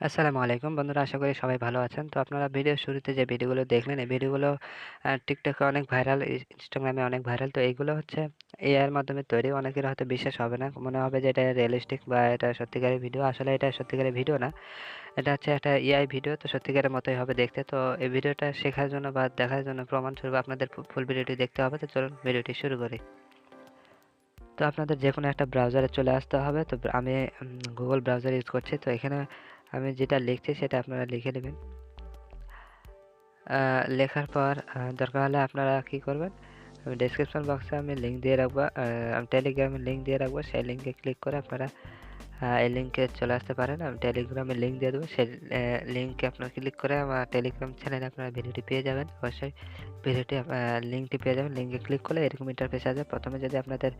আসসালামু আলাইকুম বন্ধুরা, আশা করি সবাই ভালো আছেন। তো আপনারা ভিডিও শুরুতে যে ভিডিওগুলো দেখলেন, এই ভিডিওগুলো টিকটকে অনেক ভাইরাল ইনস্টাগ্রামে অনেক ভাইরাল তো এইগুলো হচ্ছে এআইয়ের মাধ্যমে তৈরি, অনেকের হয়তো বিশ্বাস হবে না। মনে হবে যে এটা রিয়েলিস্টিক বা এটা সত্যিকারের ভিডিও আসলে এটা সত্যিকারের ভিডিও না। এটা হচ্ছে একটা এআই ভিডিও তো সত্যিকারের মতোই হবে দেখতে। তো এই ভিডিওটা শেখার জন্য বা দেখার জন্য প্রমাণস্বরূপ আপনাদের ফুল ভিডিওটি দেখতে হবে। তো চলুন ভিডিওটি শুরু করি। তো আপনাদের যে কোনো একটা ব্রাউজারে চলে আসতে হবে। তো আমি গুগল ব্রাউজার ইউজ করছি। তো এখানে আমি যেটা লিখছি সেটা আপনারা লিখে নেবেন। লেখার পর দরকার হলে আপনারা কি করবেন? আমি ডেসক্রিপশন বক্সে আমি লিঙ্ক দিয়ে রাখব আমি টেলিগ্রামের লিঙ্ক দিয়ে রাখব, সেই লিঙ্কে ক্লিক করে আপনারা এই লিঙ্কে চলে আসতে পারেন। আমি টেলিগ্রামে লিঙ্ক দিয়ে দেবো, সেই লিঙ্কে আপনারা ক্লিক করে আমার টেলিগ্রাম চ্যানেলে আপনারা ভিডিওটি পেয়ে যাবেন। অবশ্যই ভিডিওটি লিঙ্কটি পেয়ে যাবেন। লিঙ্কে ক্লিক করলে এরকম ইন্টারফেস আসবে। প্রথমে যদি আপনাদের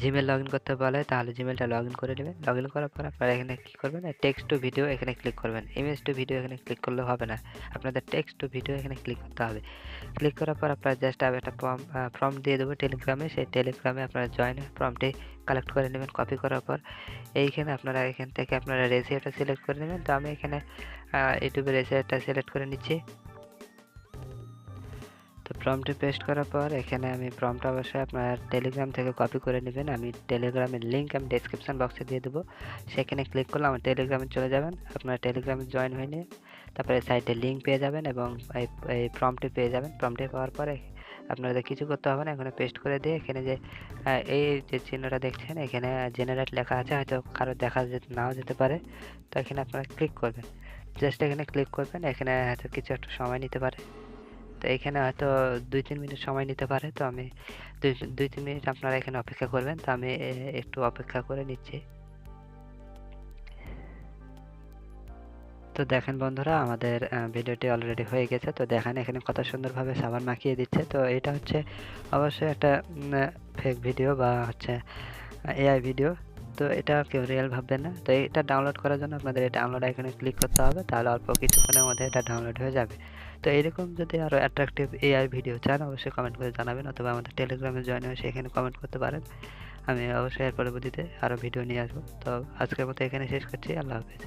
জিমেল লগ ইন করতে বলে, তাহলে জিমেলটা লগ ইন করে নেবেন লগ ইন করার পর আপনারা এখানে কী করবেন? টেক্সট টু ভিডিও এখানে ক্লিক করবেন। ইমেজ টু ভিডিও এখানে ক্লিক করলে হবে না। আপনাদের টেক্সট টু ভিডিও এখানে ক্লিক করতে হবে। ক্লিক করার পর আপনারা জাস্ট একটা ফর্ম ফর্ম দিয়ে দেবো টেলিগ্রামে সেই টেলিগ্রামে আপনারা জয়েন ফর্মটি কালেক্ট করে নেবেন কপি করার পর। এইখানে আপনারা এখান থেকে আপনারা রেসিপিটা সিলেক্ট করে নেবেন। তো আমি এখানে ইউটিউবের রেসিপিটা সিলেক্ট করে নিচ্ছি। প্রমটি পেস্ট করার পর এখানে আমি প্রমটা অবশ্যই আপনার টেলিগ্রাম থেকে কপি করে নেবেন। আমি টেলিগ্রামের লিঙ্ক আমি ডেসক্রিপশন বক্সে দিয়ে দেবো। সেখানে ক্লিক করলে আমার টেলিগ্রামে চলে যাবেন। আপনারা টেলিগ্রামে জয়েন হয়ে নিয়ে তারপরে সাইটে লিঙ্ক পেয়ে যাবেন এবং এই প্রমটি পেয়ে যাবেন। প্রমটি পাওয়ার পরে আপনাদের কিছু করতে হবে না। এখানে পেস্ট করে দিয়ে এখানে যে এই যে চিহ্নটা দেখছেন, এখানে জেনারেট লেখা আছে। হয়তো কারও দেখা নাও যেতে পারে। তো এখানে আপনারা ক্লিক করবেন। জাস্ট এখানে ক্লিক করবেন। এখানে হয়তো কিছু একটা সময় নিতে পারে। তো এখানে হয়তো দুই, তিন মিনিট সময় নিতে পারে। তো আমি দুই দুই, তিন মিনিট আপনারা এখানে অপেক্ষা করবেন। তো আমি একটু অপেক্ষা করে নিচ্ছি। তো দেখেন বন্ধুরা, আমাদের ভিডিওটি অলরেডি হয়ে গেছে। তো দেখেন এখানে কত সুন্দরভাবে সাবান মাখিয়ে দিচ্ছে। তো এটা হচ্ছে অবশ্যই একটা ফেক ভিডিও বা হচ্ছে এআই ভিডিও তো এটা কেউ রিয়েল ভাববে না। তো এটা ডাউনলোড করার জন্য আপনাদের এই ডাউনলোড আইকনে ক্লিক করতে হবে, তাহলে অল্প কিছুক্ষণের মধ্যে এটা ডাউনলোড হয়ে যাবে। তো এরকম যদি আরও অ্যাট্রাকটিভ এআই ভিডিও চান, অবশ্যই কমেন্ট করে জানাবেন অথবা আমাদের টেলিগ্রামে জয়েন হয়ে সেখানে কমেন্ট করতে পারেন। আমি অবশ্যই এর পরবর্তীতে আরও ভিডিও নিয়ে আসব। তো আজকের মতো এখানে শেষ করছি, আল্লাহ হাফিজ।